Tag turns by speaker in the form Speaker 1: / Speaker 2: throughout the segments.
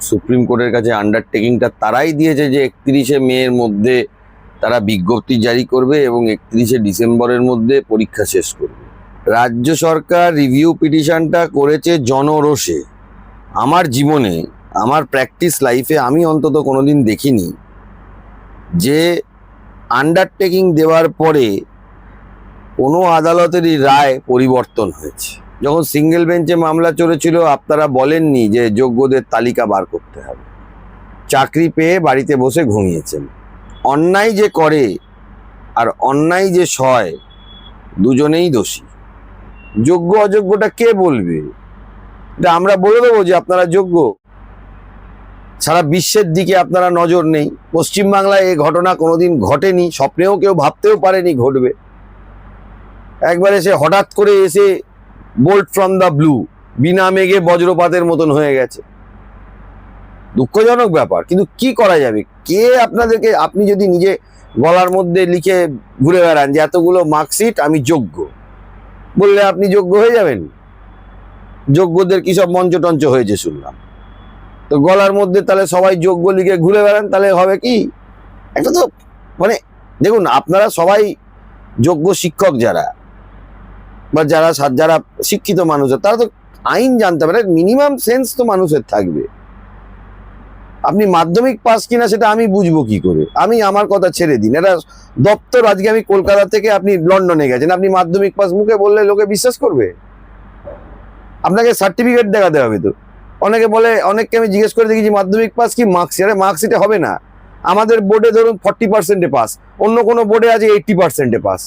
Speaker 1: Supreme কোর্টের কাছে আন্ডারটেকিংটা তারাই দিয়েছে যে একত্রিশে মের মধ্যে তারা বিজ্ঞপ্তি জারি করবে এবং একত্রিশে ডিসেম্বরের মধ্যে পরীক্ষা শেষ করবে। রাজ্য সরকার রিভিউ পিটিশনটা করেছে জনরোষে। আমার জীবনে, আমার প্র্যাকটিস লাইফে আমি অন্তত কোনোদিন দেখিনি যে আন্ডারটেকিং দেওয়ার পরে কোনো আদালতেরই রায় পরিবর্তন হয়েছে। যখন সিঙ্গেল বেঞ্চে মামলা চলেছিল, আপনারা বলেননি যে যোগ্যদের তালিকা বার করতে হবে। চাকরি পেয়ে বাড়িতে বসে ঘুমিয়েছেন। অন্যায় যে করে আর অন্যায় যে সয়, দুজনেই দোষী। যোগ্য অযোগ্যটা কে বলবে? এটা আমরা বলে দেবো যে আপনারা যোগ্য। সারা বিশ্বের দিকে আপনারা নজর নেই। পশ্চিমবাংলায় এ ঘটনা কোনোদিন ঘটেনি। স্বপ্নেও কেউ ভাবতেও পারেনি ঘটবে। একবার এসে হঠাৎ করে এসে বোল্ট ফ্রম দ্য ব্লু বিনা মেঘে বজ্রপাতের মতন হয়ে গেছে। দুঃখজনক ব্যাপার, কিন্তু কি করা যাবে? কে আপনাদেরকে, আপনি যদি নিজে গলার মধ্যে লিখে ঘুরে বেড়ান যে এতগুলো মার্কশিট আমি যোগ্য, বললে আপনি যোগ্য হয়ে যাবেন। যোগ্যদের কি সব মঞ্চ টঞ্চ হয়েছে শুনলাম। তো গলার মধ্যে তাহলে সবাই যোগ্য লিখে ঘুরে বেড়ান, তাহলে হবে কি? একটা তো মানে দেখুন, আপনারা সবাই যোগ্য শিক্ষক যারা বা যারা যারা শিক্ষিত মানুষ তারা তো আইন জানতে পারে মিনিমাম সেন্স তো মানুষের থাকবে। আপনি মাধ্যমিক পাস কিনা সেটা আমি বুঝব কি করে? আমি আমার কথা ছেড়ে দিন। এটা দপ্তর, আজকে আমি কলকাতা থেকে আপনি লন্ডনে গেছেন, আপনি মাধ্যমিক পাস মুখে বললে লোকে বিশ্বাস করবে? আপনাকে সার্টিফিকেট দেখাতে হবে তো। অনেকে বলে, অনেককে আমি জিজ্ঞেস করে দেখি যে, মাধ্যমিক পাস কি মার্কস আরে মার্কশিটে হবে না। আমাদের বোর্ডে ধরুন ফর্টি পার্সেন্টে পাস অন্য কোনো বোর্ডে আছে এইটটি পার্সেন্টে পাস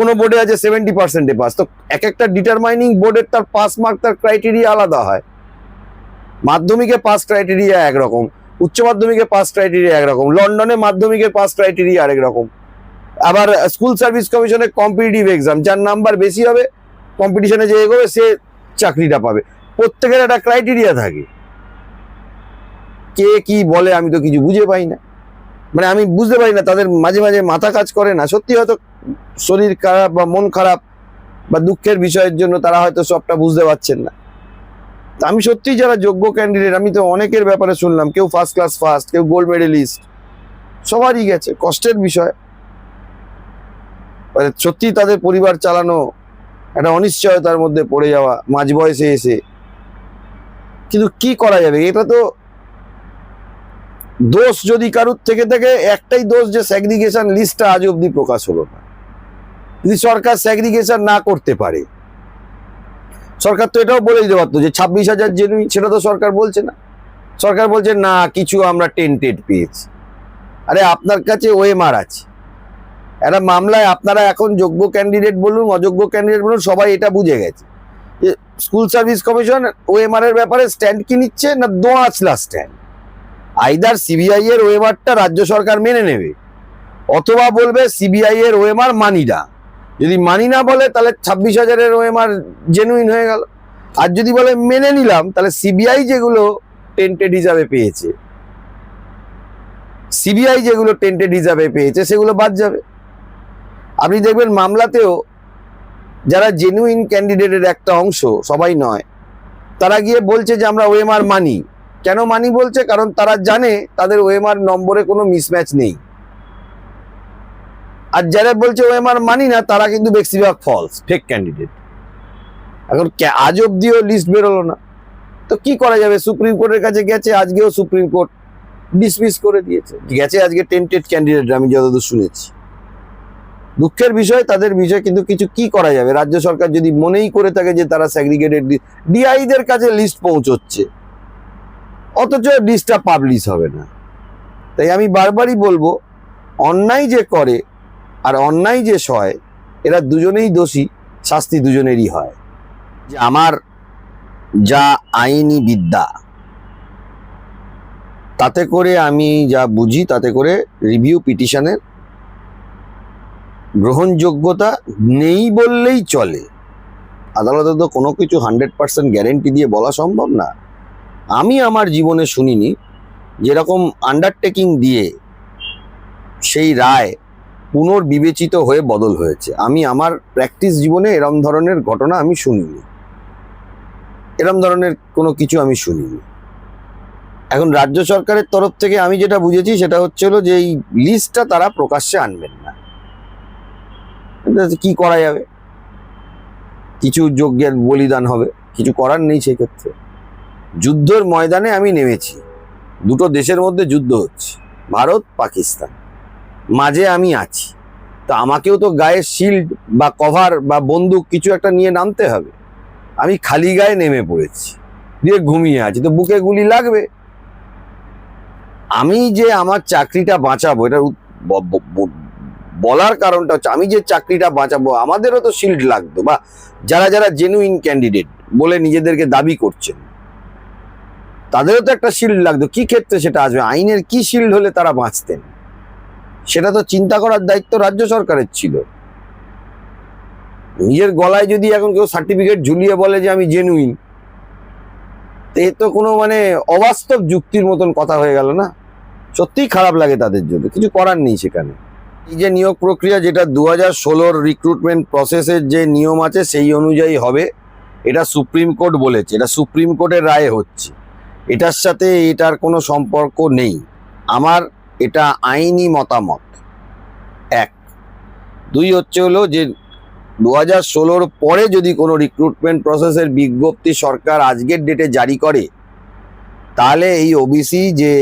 Speaker 1: কোনো বোর্ডে আছে সেভেন্টি পার্সেন্টে পাস তো এক একটা ডিটারমাইনিং বোর্ডের তার পাস মার্ক তার ক্রাইটেরিয়া আলাদা হয়। মাধ্যমিকে পাস ক্রাইটেরিয়া একরকম, উচ্চ মাধ্যমিকে পাস ক্রাইটেরিয়া একরকম, লন্ডনে মাধ্যমিকের পাস ক্রাইটেরিয়া আরেক রকম। আবার স্কুল সার্ভিস কমিশনের কম্পিটিটিভ এক্সাম যার নাম্বার বেশি হবে কম্পিটিশনে যে এগোবে, সে চাকরিটা পাবে। প্রত্যেকের একটা ক্রাইটেরিয়া থাকে। কে কি বলে আমি তো কিছু বুঝে পাই না। মানে আমি বুঝতে পারি না, তাদের মাঝে মাঝে মাথা কাজ করে না। সত্যি হয়তো শরীর খারাপ বা মন খারাপ বা দুঃখের বিষয়ের জন্য তারা হয়তো সবটা বুঝতে পারছেন না। আমি সত্যিই যারা যোগ্য ক্যান্ডিডেট আমি তো অনেকের ব্যাপারে শুনলাম, কেউ ফার্স্ট ক্লাস ফার্স্ট কেউ গোল্ড মেডেলিস্ট সবারই গেছে, কষ্টের বিষয়। মানে সত্যি তাদের পরিবার চালানো একটা অনিশ্চয়তার মধ্যে পড়ে যাওয়া, মাঝ বয়সে এসে। কিন্তু কি করা যাবে? এটা তো দোষ যদি কারুর থেকে থাকে, একটাই দোষ যে স্যাগ্রিগেশন লিস্টটা আজ অবধি প্রকাশ হলো না। যদি সরকার স্যাগ্রিগেশন না করতে পারে, সরকার তো এটাও বলে দিতে পারতো যে ছাব্বিশ হাজার জেনুইন সেটা তো সরকার বলছে না। সরকার বলছে, না, কিছু আমরা টেন্টেড পেয়েছি। আরে, আপনার কাছে ওএমআর আছে। একটা মামলায় আপনারা এখন যোগ্য ক্যান্ডিডেট বলুন, অযোগ্য ক্যান্ডিডেট বলুন, সবাই এটা বুঝে গেছে। যে স্কুল সার্ভিস কমিশন ওএমআর এর ব্যাপারে স্ট্যান্ড কি নিচ্ছে না দোয়াচলা স্ট্যান্ড আইদার সিবিআই এর ওয়েমারটা রাজ্য সরকার মেনে নেবে। অথবা বলবে সিবিআই এর ওয়েমার মানি না যদি মানি না বলে, তাহলে ছাব্বিশ হাজারের ওয়েমার জেনুইন হয়ে গেল। আর যদি বলে মেনে নিলাম, তাহলে সিবিআই যেগুলো টেন্টেড হিসাবে পেয়েছে সিবিআই যেগুলো টেন্টেড হিসাবে পেয়েছে, সেগুলো বাদ যাবে। আপনি দেখবেন মামলাতেও যারা জেনুইন ক্যান্ডিডেটের একটা অংশ, সবাই নয়, তারা গিয়ে বলছে যে আমরা ওএমআর মানি। কেন মানি বলছে? কারণ তারা জানে তাদের ওএমআর নম্বরে কোনো মিসম্যাচ নেই। আর যারা বলছে ওএমআর মানি না, তারা কিন্তু বেশিরভাগ ফলস ফেক ক্যান্ডিডেট এখন আজ অব্দিও লিস্ট বেরোলো না। তো কি করা যাবে? সুপ্রিম কোর্টের কাছে গেছে, আজকেও সুপ্রিম কোর্ট ডিসমিস করে দিয়েছে। গেছে আজকে টেন্টেড ক্যান্ডিডেট আমি যতদূর শুনেছি। দুঃখের বিষয়, তাদের বিষয় কিন্তু কিছু কি করা যাবে? রাজ্য সরকার যদি মনেই করে থাকে যে তারা স্যাগ্রিগেটেড ডিআইদের কাছে লিস্ট পৌঁছচ্ছে। অথচ লিস্টটা পাবলিশ হবে না। তাই আমি বারবারই বলব, অন্যায় যে করে আর অন্যায় যে সয়, এরা দুজনেই দোষী, শাস্তি দুজনেরই হয়। যে আমার যা আইনি বিদ্যা, তাতে করে আমি যা বুঝি, তাতে করে রিভিউ পিটিশনের গ্রহণযোগ্যতা নেই বললেই চলে। আদালতে তো কোনো কিছু হান্ড্রেড পার্সেন্ট গ্যারেন্টি দিয়ে বলা সম্ভব না। আমি আমার জীবনে শুনিনি, যেরকম আন্ডারটেকিং দিয়ে সেই রায় পুনর্বিবেচিত হয়ে বদল হয়েছে। আমি আমার প্র্যাকটিস জীবনে এরম ধরনের ঘটনা আমি শুনিনি। এরম ধরনের কোনো কিছু আমি শুনিনি। এখন রাজ্য সরকারের তরফ থেকে আমি যেটা বুঝেছি সেটা হচ্ছে হলো যে এই লিস্টটা তারা প্রকাশ্যে আনবেন না। কি করা যাবে? কিছু যজ্ঞের বলিদান হবে। কিছু করার নেই সেক্ষেত্রে। যুদ্ধের ময়দানে আমি নেমেছি। দুটো দেশের মধ্যে যুদ্ধ হচ্ছে। ভারত, পাকিস্তান। মাঝে আমি আছি। তো আমাকেও তো গায়ে শিল্ড বা কভার বা বন্দুক কিছু একটা নিয়ে নামতে হবে। আমি খালি গায়ে নেমে পড়েছি। দিয়ে ঘুমিয়ে আছি। তো বুকে গুলি লাগবে। আমি যে আমার চাকরিটা বাঁচাবো, এটা বলার কারণটা হচ্ছে আমি যে চাকরিটা বাঁচাবো, আমাদেরও তো শিল্ড লাগতো বা যারা যারা জেনুইন ক্যান্ডিডেট বলে নিজেদেরকে দাবি করছেন, তাদেরও তো একটা শিল্ড লাগতো। কি ক্ষেত্রে সেটা আসবে? আইনের কি শিল্ড হলে তারা বাঁচতেন? সেটা তো চিন্তা করার দায়িত্ব রাজ্য সরকারের ছিল। নিজের গলায় যদি এখন কেউ সার্টিফিকেট ঝুলিয়ে বলে যে আমি জেনুইন এ তো কোনো মানে অবাস্তব যুক্তির মতন কথা হয়ে গেল না? সত্যিই খারাপ লাগে তাদের জন্য, কিছু করার নেই সেখানে। এই যে নিয়োগ প্রক্রিয়া যেটা দু হাজার ষোলোর রিক্রুটমেন্ট প্রসেসের যে নিয়ম আছে সেই অনুযায়ী হবে, এটা সুপ্রিম কোর্ট বলেছে, এটা সুপ্রিম কোর্টের রায়ে হচ্ছে। এটার সাথে এটার কোনো সম্পর্ক নেই। আমার এটা আইনি মতামত। এক। দুই হচ্ছে হলো যে দু হাজার ষোলোর পরে যদি কোনো রিক্রুটমেন্ট প্রসেসের বিজ্ঞপ্তি সরকার আজকের ডেটে জারি করে, তাহলে এই ওবিসি যে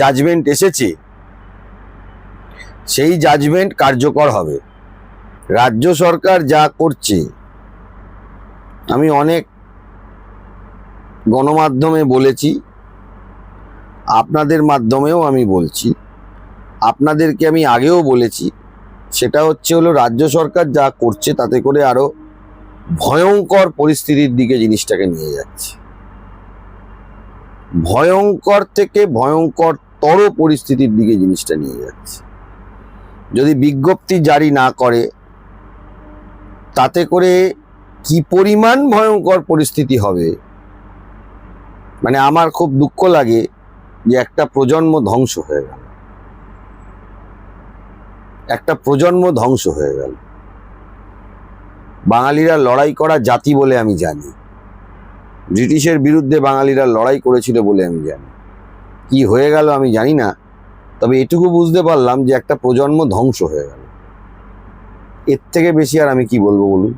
Speaker 1: জাজমেন্ট এসেছে, সেই জাজমেন্ট কার্যকর হবে। রাজ্য সরকার যা করছে, আমি অনেক গণমাধ্যমে বলেছি আপনাদের মাধ্যমেও আমি বলছি। আপনাদেরকে আমি আগেও বলেছি, সেটা হচ্ছে হলো রাজ্য সরকার যা করছে তাতে করে আরও ভয়ঙ্কর পরিস্থিতির দিকে জিনিসটাকে নিয়ে যাচ্ছে। ভয়ঙ্কর থেকে ভয়ঙ্কর তর পরিস্থিতির দিকে জিনিসটা নিয়ে যাচ্ছে। যদি বিজ্ঞপ্তি জারি না করে, তাতে করে কি পরিমাণ ভয়ঙ্কর পরিস্থিতি হবে? মানে আমার খুব দুঃখ লাগে যে একটা প্রজন্ম ধ্বংস হয়ে গেল। একটা প্রজন্ম ধ্বংস হয়ে গেল। বাঙালিরা লড়াই করা জাতি বলে আমি জানি। ব্রিটিশের বিরুদ্ধে বাঙালিরা লড়াই করেছিল বলে আমি জানি। কি হয়ে গেল আমি জানি না, তবে এটুকু বুঝতে পারলাম যে একটা প্রজন্ম ধ্বংস হয়ে গেল। এর থেকে বেশি আর আমি কি বলব বলুন?